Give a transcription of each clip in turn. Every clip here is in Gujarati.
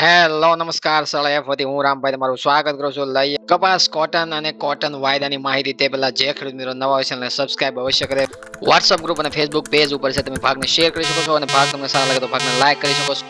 હેલો, નમસ્કાર સળ એફ વતી હું રામભાઈ તમારું સ્વાગત કરું છું. લઈએ કપાસ કોટન અને કોટન વાયદાની માહિતી. તે પહેલા જે ખેડૂત મિત્રો નવા હોય ચેનલને સબસ્ક્રાઇબ અવશ્ય કરે. વોટ્સઅપ ગ્રુપ અને ફેસબુક પેજ ઉપર છે, તમે ભાગને શેર કરી શકો છો અને ભાગ તમને સારા લાગે તો ભાગને લાઈક કરી શકો છો.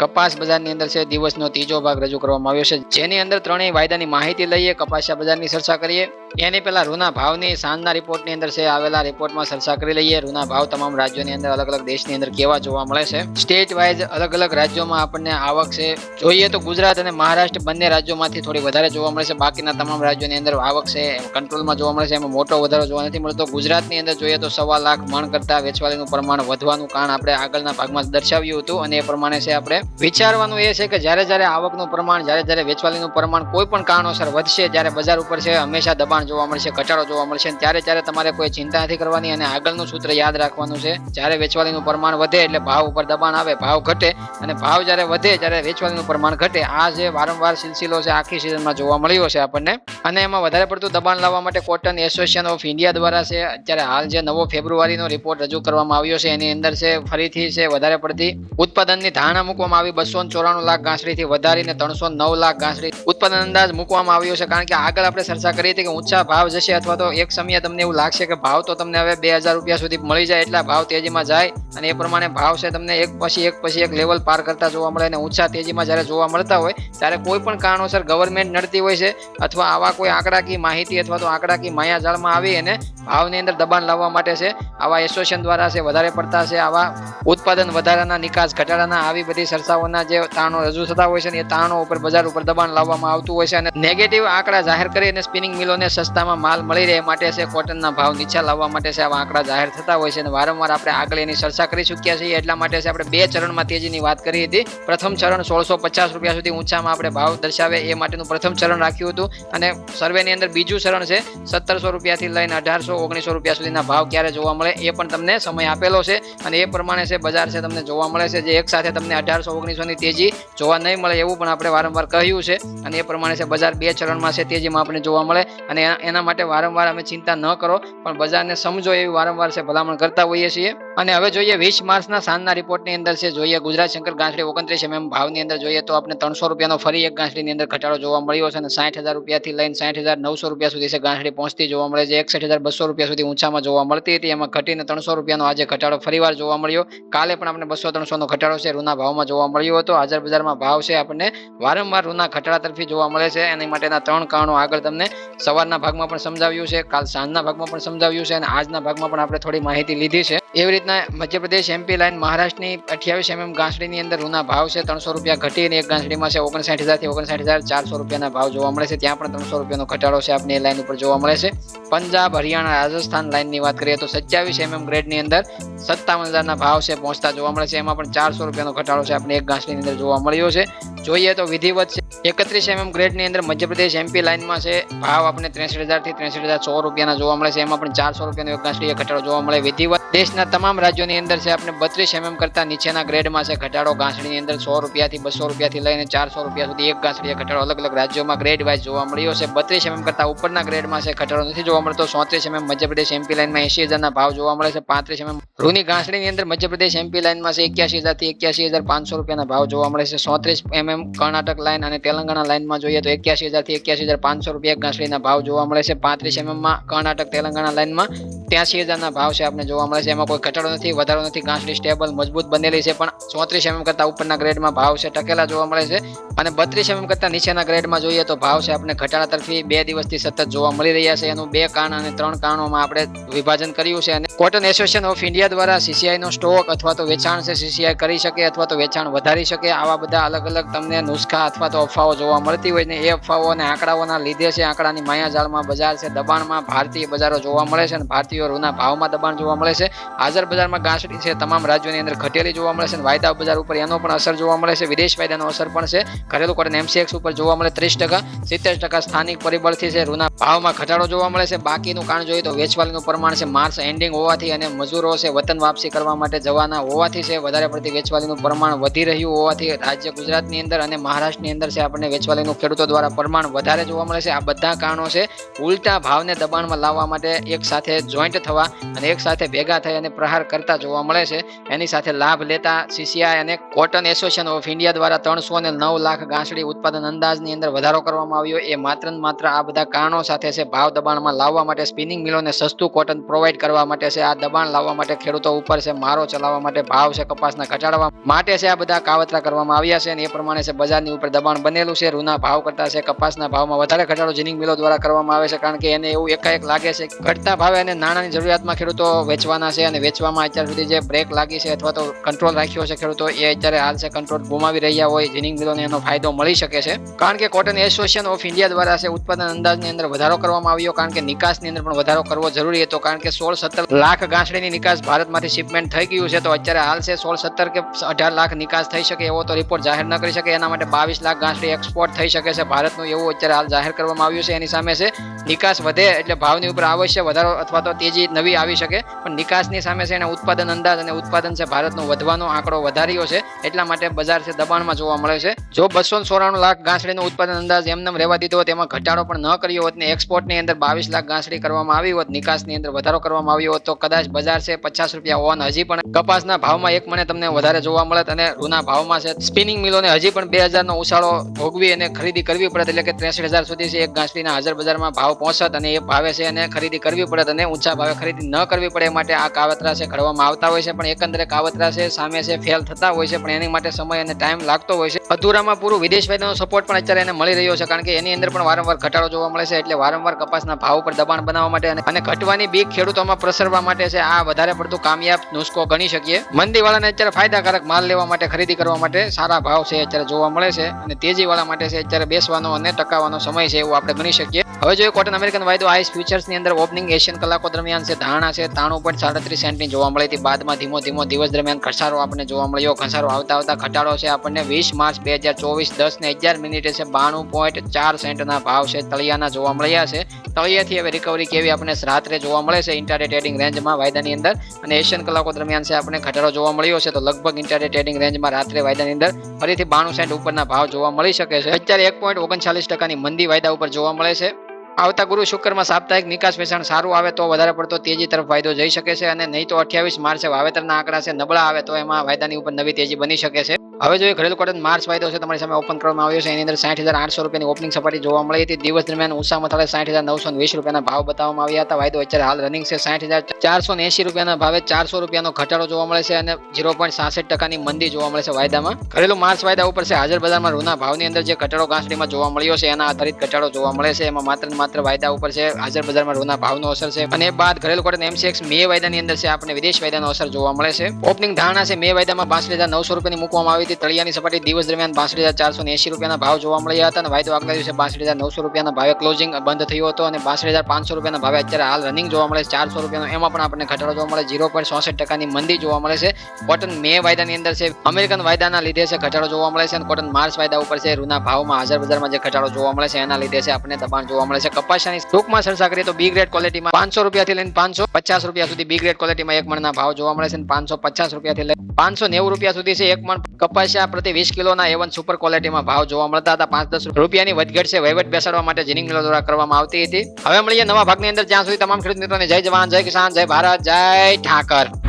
કપાસ બજારની અંદર છે, દિવસનો ત્રીજો ભાગ રજૂ કરવામાં આવ્યો છે. જેની અંદર ત્રણેય વાયદાની માહિતી લઈએ, કપાસિયા બજારની ચર્ચા કરીએ. એની પહેલાં રૂના ભાવની સાંજના રિપોર્ટની અંદર છે, આવેલા રિપોર્ટમાં ચર્ચા કરી લઈએ. રૂના ભાવ તમામ રાજ્યોની અંદર અલગ અલગ દેશની અંદર કેવા જોવા મળે છે? સ્ટેટ વાઇઝ અલગ અલગ રાજ્યોમાં આપણને આવક છે. જોઈએ તો ગુજરાત અને મહારાષ્ટ્ર બંને રાજ્યોમાંથી થોડી વધારે જોવા મળે છે. બાકીના તમામ રાજ્યોની અંદર આવક છે કંટ્રોલમાં જોવા મળે છે. એમાં મોટો વધારો જોવા નથી મળતો. ગુજરાતની અંદર જોઈએ તો સવા લાખ મણ કરતા વેચવાલીનું પ્રમાણ વધવાનું કારણ આપણે આગળના ભાગમાં દર્શાવ્યું હતું અને એ પ્રમાણે છે આપણે વિચારવાનું એ છે કે જ્યારે જ્યારે આવકનું પ્રમાણ, જ્યારે જ્યારે વેચવાલીનું પ્રમાણ કોઈ પણ કારણોસર વધશે, જ્યારે બજાર ઉપર છે, હંમેશા દબાણ જોવા મળશે ઘટાડો જોવા મળશે ત્યારે ત્યારે તમારે કોઈ ચિંતા નથી કરવાની અને આગળનું સૂત્ર યાદ રાખવાનું છે. જ્યારે વેચવાલીનું પ્રમાણ વધે એટલે ભાવ ઉપર દબાણ આવે, ભાવ ઘટે અને ભાવ જ્યારે વધે ત્યારે વેચવાલીનું પ્રમાણ ઘટે. આ જે વારંવાર સિલસિલો છે, આખી સિઝનમાં જોવા મળ્યો છે આપણને. અને એમાં વધારે પડતું દબાણ લાવવા માટે કોટન એસોસિએશન ઓફ ઇન્ડિયા દ્વારા છે, અત્યારે હાલ જે નવો ફેબ્રુઆરીનો રિપોર્ટ રજૂ કરવામાં આવ્યો છે, એની અંદર છે, ફરીથી છે, વધારે પડતી ઉત્પાદનની ધારણા મૂકવામાં આવી. બસો ચોરાણું લાખ ગાંસડીથી વધારીને ત્રણસો નવ લાખ ગાંસડી ઉત્પાદન અંદાજ મૂકવામાં આવ્યો છે. કારણ કે આગળ આપણે ચર્ચા કરી હતી કે ઊંચા ભાવ જશે અથવા તો એક સમયે તમને એવું લાગશે કે ભાવ તો તમને હવે બે હજાર રૂપિયા સુધી મળી જાય એટલા ભાવ તેજીમાં જાય અને એ પ્રમાણે ભાવ છે તમને એક પછી એક પછી એક લેવલ પાર કરતા જોવા મળે અને ઊંચા તેજીમાં જ્યારે જોવા મળતા હોય, ત્યારે કોઈ પણ કારણોસર ગવર્મેન્ટ નડતી હોય છે અથવા આવા કોઈ આંકડાકી માહિતી અથવા તો આંકડાકી માયાજાળમાં આવી અને ભાવની અંદર દબાણ લાવવા માટે છે, આવા એસોસિએશન દ્વારા છે, વધારે પડતા છે, આવા ઉત્પાદન વધારાના નિકાસ ઘટાડાના આવી બધી ચર્ચાઓના જે તાણો રજૂ થતા હોય છે એ તાણો ઉપર, બજાર ઉપર દબાણ લાવવામાં આવતું હોય છે અને નેગેટિવ આંકડા જાહેર કરી અને સ્પિનિંગ મિલોને સસ્તામાં માલ મળી રહે માટે છે કોટનના ભાવ નીચા લાવવા માટે છે આવા આંકડા જાહેર થતા હોય છે અને વારંવાર આપણે આગળ એની ચર્ચા કરી ચૂક્યા છીએ. એટલા માટે છે આપણે બે ચરણમાં તેજીની વાત કરી હતી. પ્રથમ ચરણ સોળસો પચાસ રૂપિયા સુધી ઊંચામાં આપણે ભાવ દર્શાવે એ માટેનું પ્રથમ ચરણ રાખ્યું હતું. અને સર્વેની અંદર બીજું ચરણ છે સત્તરસો રૂપિયાથી લઈને અઢારસો, ઓગણીસો રૂપિયા સુધીના ભાવ ક્યારે જોવા મળે એ પણ તમને સમય આપેલો છે. અને એ પ્રમાણે છે બજાર છે તમને જોવા મળે છે જે એક સાથે તમને અઢારસો, ઓગણીસોની તેજી જોવા નહીં મળે એવું પણ આપણે વારંવાર કહ્યું છે. અને એ પ્રમાણે છે બજાર બે ચરણમાં છે તેજીમાં આપણે જોવા મળે. અને એના- માટે વારંવાર અમે ચિંતા ન કરો, પણ બજારને સમજો એવી વારંવાર છે, ભલામણ કરતા હોઈએ છીએ. અને હવે જોઈએ વીસ માર્ચના સાંજના રિપોર્ટની અંદર છે, જોઈએ ગુજરાત શંકર ગાંસડી ઓગણત્રીસ એમએમ ભાવની અંદર જોઈએ તો આપણે ત્રણસો રૂપિયાનો ફરી એક ગાંસડીની અંદર ઘટાડો જોવા મળ્યો છે અને સાઠ હજાર રૂપિયાથી લઈને સાઠ હજાર નવસો રૂપિયા સુધી છે ગાંસડી પહોંચતી જોવા મળે છે. એકસઠ હજાર બસો રૂપિયા સુધી ઊંચામાં જોવા મળતી હતી. એમાં ઘટીને ત્રણસો રૂપિયાનો આજે ઘટાડો ફરીવાર જોવા મળ્યો. કાલે પણ આપણે બસો ત્રણસોનો ઘટાડો છે રૂના ભાવમાં જોવા મળ્યો હતો. હાજર બજારમાં ભાવ છે આપણને વારંવાર રૂના ઘટાડા તરફી જોવા મળે છે. એની માટેના ત્રણ કારણો આગળ તમને સવારના ભાગમાં પણ સમજાવ્યું છે, કાલ સાંજના ભાગમાં પણ સમજાવ્યું છે અને આજના ભાગમાં પણ આપણે થોડી માહિતી લીધી છે. એવી રીતના મધ્યપ્રદેશ એમપી લાઈન મહારાષ્ટ્રની અઠ્યાવીસ એમએમ ગાંસડીની અંદર રૂના ભાવ છે ત્રણસો રૂપિયા ઘટીને એક ગાંસડીમાં છે ઓગણસાઠ હજારથી ઓગણસાઠ હજાર ચારસો રૂપિયાના ભાવ જોવા મળે છે. ત્યાં પણ ત્રણસો રૂપિયાનો ઘટાડો છે આપણે એ લાઈન ઉપર જોવા મળે છે. પંજાબ, હરિયાણા, રાજસ્થાન લાઈનની વાત કરીએ તો સત્યાવીસ એમએમ ગ્રેડની અંદર સત્તાવન હજારના ભાવ છે પહોંચતા જોવા મળે છે. એમાં પણ ચારસો રૂપિયાનો ઘટાડો છે આપણે એક ગાંસડીની અંદર જોવા મળ્યો છે. જોઈએ તો વિધિવત છે એકત્રીસ એમએમ ગ્રેડની અંદર મધ્યપ્રદેશ એમપી લાઈનમાં છે ભાવ આપણે ત્રેસઠ હજારથી ત્રેસઠ હજાર સો રૂપિયાના જોવા મળે છે. એમાં પણ ચારસો રૂપિયાનો એક ગાંસડીએ ઘટાડો જોવા મળે. વિધિવત દેશના તમામ રાજ્યોની અંદર છે, આપણે બત્રીસ એમએમ કરતા નીચેના ગ્રેડમાં છે. ઘટાડો ઘાસડીની અંદર સો રૂપિયાથી બસો રૂપિયાથી લઈને ચારસો રૂપિયા સુધી એક ઘાસડીએ ઘટાડો અલગ અલગ રાજ્યોમાં ગ્રેડ વાઇઝ જોવા મળ્યો છે. બત્રીસ એમએમ કરતા ઉપરના ગ્રેડમાં છે, ઘટાડો નથી જોવા મળતો. સોત્રીસ એમએમ મધ્યપ્રદેશ એમપી લાઇનમાં એસી હજારના ભાવ જોવા મળે છે. પાંત્રીસ એમએમ રૂની ઘાસડીની અંદર મધ્યપ્રદેશ એમપી લાઇનમાં છે એક્યાસી હજારથી એક્યાસી હજાર પાંચસો રૂપિયાના ભાવ જોવા મળે છે. સોત્રીસ એમએમ કર્ણાટક લાઇન અને તેલંગાણા લાઇનમાં જોઈએ તો એક્યાસી હજારથી એક્યાસી હજાર પાંચસો રૂપિયા ઘાસડીના ભાવ જોવા મળે છે. પાંત્રીસ એમએમમાં કર્ણાટક, તેલંગાણા લાઈનમાં ત્યાંસી હજારના ભાવ છે આપણે જોવા મળે છે. એમાં કોઈ ઘટાડો નથી, વધારો નથી. ઘાસની સ્ટેબલ મજબૂત બનેલી છે, પણ ચોત્રીસ એમએમ કરતાં ઉપરના ગ્રેડમાં ભાવ છે, ટકેલા જોવા મળે છે. અને બત્રીસ એમએમ કરતાં નીચેના ગ્રેડમાં જોઈએ તો ભાવ છે, આપણે ઘટાડા તરફી બે દિવસથી સતત જોવા મળી રહ્યા છે. એનું બે કારણ અને ત્રણ કારણોમાં આપણે વિભાજન કર્યું છે. અને કોટન એસોસિએશન ઓફ ઇન્ડિયા દ્વારા સીસીઆઈનો સ્ટોક અથવા તો વેચાણ છે સીસીઆઈ કરી શકે અથવા તો વેચાણ વધારી શકે. આવા બધા અલગ અલગ તમને નુસ્ખા અથવા તો અફવાઓ જોવા મળતી હોય ને એ અફવાઓ અને આંકડાઓના લીધે છે, આંકડાની માયાજાળમાં બજાર છે, દબાણમાં ભારતીય બજારો જોવા મળે છે અને ભારતીય રૂના ભાવમાં દબાણ જોવા મળે છે. હાજર બજારમાં ગાંસડી છે, તમામ રાજ્યોની અંદર ઘટેલી જોવા મળે છે વાયદા બજાર ઉપર એનો પણ અસર જોવા મળે છે. વિદેશ વાયદાનો અસર પણ છે. ઘરેલું કોટન એમસીએક્સ ઉપર જોવા મળે ત્રીસ ટકા, સિત્તેર ટકા સ્થાનિક પરિબળથી છે. રૂના ભાવમાં ઘટાડો જોવા મળે છે. બાકીનું કારણ જોઈએ તો વેચવાલીનું પ્રમાણ છે. માર્ચ એન્ડિંગ હોવાથી અને મજૂરો છે વતન વાપસી કરવા માટે જવાના હોવાથી છે. વધારે પડતી વેચવાલીનું પ્રમાણ વધી રહ્યું હોવાથી રાજ્ય ગુજરાતની અંદર અને મહારાષ્ટ્રની અંદર છે આપણને વેચવાલીનું ખેડૂતો દ્વારા પ્રમાણ વધારે જોવા મળે છે. આ બધા કારણો છે. ઉલટા ભાવને દબાણમાં લાવવા માટે એક સાથે જોઈન્ટ થવા અને એક સાથે ભેગા થઈ અને પ્રહાર કરતા જોવા મળે છે. એની સાથે લાભ લેતા સીસીઆઈ અને કોટન એસોસિએશન ઓફ ઇન્ડિયા દ્વારા ત્રણસો ને નવ લાખ ગાંસડી ઉત્પાદન અંદાજની અંદર વધારો કરવામાં આવ્યો. એ માત્ર માત્ર આ બધા કારણો સાથે છે. ભાવ દબાણમાં લાવવા માટે સ્પિનિંગ મિલોને સસ્તું કોટન પ્રોવાઈડ કરવા માટે છે. આ દબાણ લાવવા માટે ખેડૂતો ઉપર છે, મારો ચલાવવા માટે ભાવ છે, કપાસના ઘટાડવા માટે છે. આ બધા કાવતરા કરવામાં આવ્યા છે અને એ પ્રમાણે છે, બજારની ઉપર દબાણ બનેલું છે. રૂના ભાવ કરતા છે, કપાસના ભાવમાં વધારે ઘટાડો જીનિંગ મિલો દ્વારા કરવામાં આવે છે, કારણ કે એને એવું એકાએક લાગે છે, ઘટતા ભાવે અને નાણાંની જરૂરિયાતમાં ખેડૂતો વેચવાના છે અને વેચવામાં અત્યાર સુધી જે બ્રેક લાગી છે અથવા તો કંટ્રોલ રાખ્યો છે ખેડૂતો, એ અત્યારે હાલ છે કંટ્રોલ ગુમાવી રહ્યા હોય જીનિંગ મિલોને એનો ફાયદો મળી શકે છે. કારણ કે કોટન એસોસિએશન ઓફ ઇન્ડિયા દ્વારા છે ઉત્પાદન અંદાજની અંદર વધારો કરવામાં આવ્યો, કારણ કે નિકાસની અંદર પણ વધારો કરવો જરૂરી હતો, કારણ કે સોળ સત્તર લાખ ગાંસડીની નિકાસ ભારતમાંથી શિપમેન્ટ થઈ ગયું છે, તો અત્યારે હાલ છે સોળ સત્તર કે અઢાર લાખ નિકાસ થઈ શકે એવો તો રિપોર્ટ જાહેર ન કરી શકે, એના માટે બાવીસ લાખ ગાંસડી એક્સપોર્ટ થઈ શકે છે. ભારતનું એવું અત્યારે હાલ જાહેર કરવામાં આવ્યું છે, એની સામે છે, નિકાસ વધે એટલે ભાવની ઉપર અવશ્ય વધારો અથવા તો તેજી નવી આવી શકે. પણ નિકાસની સામે છે એના ઉત્પાદન અંદાજ અને ઉત્પાદન છે. ભારતનો વધવાનો આંકડો વધાર્યો છે. એટલા માટે બજાર છે, દબાણમાં જોવા મળે છે. જો બસો ચોરાણું લાખ ગાંસડીનું ઉત્પાદન અંદાજ એમને રહેવા દીધો તેમાં ઘટાડો પણ ન કર્યો હોત ને એક્સપોર્ટની અંદર બાવીસ લાખ ગાંસડી કરવામાં આવી હોત, નિકાસની અંદર વધારો કરવામાં આવ્યો હોત, તો કદાચ બજાર છે, પચાસ રૂપિયા ઓન હજી પણ કપાસના ભાવમાં એક મને તમને વધારે જોવા મળે અને રૂના ભાવમાં છે. સ્પિનિંગ મિલોને હજી પણ બે હજારનો ઉછાળો ભોગવી અને ખરીદી કરવી પડે એટલે કે ત્રેસઠ હજાર સુધી છે, એક ગાંસડીના હાજર બજારમાં ભાવ પહોંચત અને એ ભાવે છે અને ખરીદી કરવી પડે અને ઊંચા ભાવે ખરીદી ન કરવી પડે માટે આ કાવતરા છે, ઘડવામાં આવતા હોય છે, પણ એકંદરે કાવતરા છે, સામે છે ફેલ થતા હોય છે, પણ એની માટે સમય અને ટાઈમ લાગતો હોય છે. અધૂરામાં પૂરું વિદેશ વેદનો સપોર્ટ પણ અત્યારે એને મળી રહ્યો છે, કારણ કે એની અંદર પણ વારંવાર ઘટાડો જોવા મળે છે, એટલે વારંવાર કપાસના ભાવ પર દબાણ બનાવવા માટે અને- અને ઘટવાની બીક ખેડૂતોમાં પ્રસરવા માટે છે. આ વધારે પડતું કામયાબ નુસ્ખો ગણી શકીએ. મંદીવાળાને અત્યારે ફાયદાકારક માલ લેવા માટે, ખરીદી કરવા માટે સારા ભાવ છે અત્યારે જોવા મળે છે. અને તેજીવાળા માટે છે અત્યારે બેસવાનો અને ટકાવવાનો સમય છે, એવું આપણે ગણી શકીએ. હવે જોઈએ કોટન અમેરિકન વાયદો. આઈસ ફ્યુચર્સની અંદર ઓપનિંગ એશિયન કલાકો દરમિયાન છે. ધારણા છે ત્રાણું પોઈન્ટ સાડત્રીસ સેન્ટની જોવા મળી હતી. બાદમાં ધીમો ધીમો દિવસ દરમિયાન ઘસારો આપણને જોવા મળ્યો. ઘસારો આવતા આવતા ઘટાડો છે. આપણને વીસ માર્ચ બે હજાર ચોવીસ દસ ને અગિયાર મિનિટે છે બાણું પોઈન્ટ ચાર સેન્ટના ભાવ છે. તળિયાના જોવા મળ્યા છે. તળિયાથી હવે રિકવરી કેવી આપણે રાત્રે જોવા મળે છે? ઇન્ટરડે ટ્રેડિંગ રેન્જમાં વાયદાની અંદર અને એશિયન કલાકો દરમિયાન છે આપણે ઘટાડો જોવા મળ્યો છે. તો લગભગ ઇન્ટરડે ટ્રેડિંગ રેન્જમાં રાત્રે વાયદાની અંદર ફરીથી બાણું સેન્ટ ઉપરના ભાવ જોવા મળી શકે છે. અત્યારે એક પોઈન્ટ ઓગણચાલીસ ટકાની મંદી વાયદા ઉપર જોવા મળે છે. આવતા ગુરુ શુક્રમાં સાપ્તાહિક નિકાસ વેચાણ સારું આવે તો વધારે પડતો તેજી તરફ વાયદો જઈ શકે છે અને નહીં તો અઠ્યાવીસ માર્ચે વાવેતરના આંકડા છે નબળા આવે તો એમાં વાયદાની ઉપર નવી તેજી બની શકે છે. હવે જોઈએ ઘરેલું કોટન માર્ચ વાયદો છે તમારી સામે ઓપન કરવામાં આવ્યો છે, એની અંદર સાઠ હજાર આઠસો રૂપિયાની ઓપનિંગ સપાટી જોવા મળી હતી. દિવસ દરમિયાન ઊંચા મથાળે સાઠ હજાર નવસો વીસ રૂપિયાના ભાવ બતાવવામાં આવ્યા હતા. વાયદો અત્યારે હાલ રનિંગ છે. સાઠ હજાર ચારસો એસી રૂપિયાના ભાવે ચારસો રૂપિયાનો ઘટાડો જોવા મળે છે અને ઝીરો પોઈન્ટ સાસઠ ટકાની મંદી જોવા મળે છે વાયદામાં. ઘરેલું માર્ચ વાયદા ઉપર છે. હાજર બજારમાં રૂના ભાવની અંદર જે ઘટાડો ગાંસડીમાં જોવા મળ્યો છે, એના આધારિત ઘટાડો જોવા મળે છે. એમાં માત્ર માત્ર વાયદા ઉપર છે. હાજર બજારમાં રૂના ભાવનો અસર છે. અને એ બાદ ઘરેલું કોટન એમસીએક્સ મે વાયદાની અંદર છે, આપણે વિદેશ વાયદાનો અસર જોવા મળે છે. ઓપનિંગ ધારણા છે, મે વાયદામાં પાંચ હજાર નવસો રૂપિયાની મૂકવામાં આવી હતી. તળિયાની સપાટી દિવસ દરમિયાન બાસઠ હજાર ચારસો એસી રૂપિયાના ભાવ જોવા મળ્યા હતા અને વાયદો આગલા દિવસે બાસઠ હજાર નવસો રૂપિયાના ભાવે ક્લોઝિંગ બંધ થયો હતો અને બાસઠ હજાર પાંચસો રૂપિયાના ભાવે અત્યારે હાલ રનિંગ જોવા મળે છે. ચારસો રૂપિયાનો એમાં પણ આપણને ઘટાડો જોવા મળે ઝીરો પોઈન્ટ ચોસઠ ટકાની મંદી જોવા મળે છે. કોટન મે વાયદાની અંદર છે. અમેરિકન વાયદાના લીધે છે ઘટાડો જોવા મળે છે અને કોટન માર્ચ વાયદા ઉપર છે. રૂના ભાવમાં હાજર બજારમાં જે ઘટાડો જોવા મળે છે એના લીધે છે આપણને દબાણ જોવા મળે છે. કપાસિયાની ટૂંકમાં ચર્ચા કરીએ તો બી ગ્રેડ ક્વોલિટીમાં પાંચસો રૂપિયાથી લઈને પાંચસો પચાસ રૂપિયા સુધી બી ગ્રેડ ક્વોલિટીમાં એક મણના ભાવ જોવા મળે છે અને પાંચસો પચાસ રૂપિયાથી લઈને પાંચસો નેવું રૂપિયા સુધી છે એક મણ કપાસિયા પ્રતિ વીસ કિલોના એવન સુપર ક્વોલિટીમાં ભાવ જોવા મળતા હતા. પાંચ દસ રૂપિયાની વધઘટ છે. વહીવટ બેસાડવા માટે જીનિંગ મિલો દ્વારા કરવામાં આવતી હતી. હવે મળીએ નવા ભાગની અંદર. જ્યાં સુધી તમામ ખેડૂત મિત્રોને જય જવાન, જય કિસાન, જય ભારત, જય ઠાકર.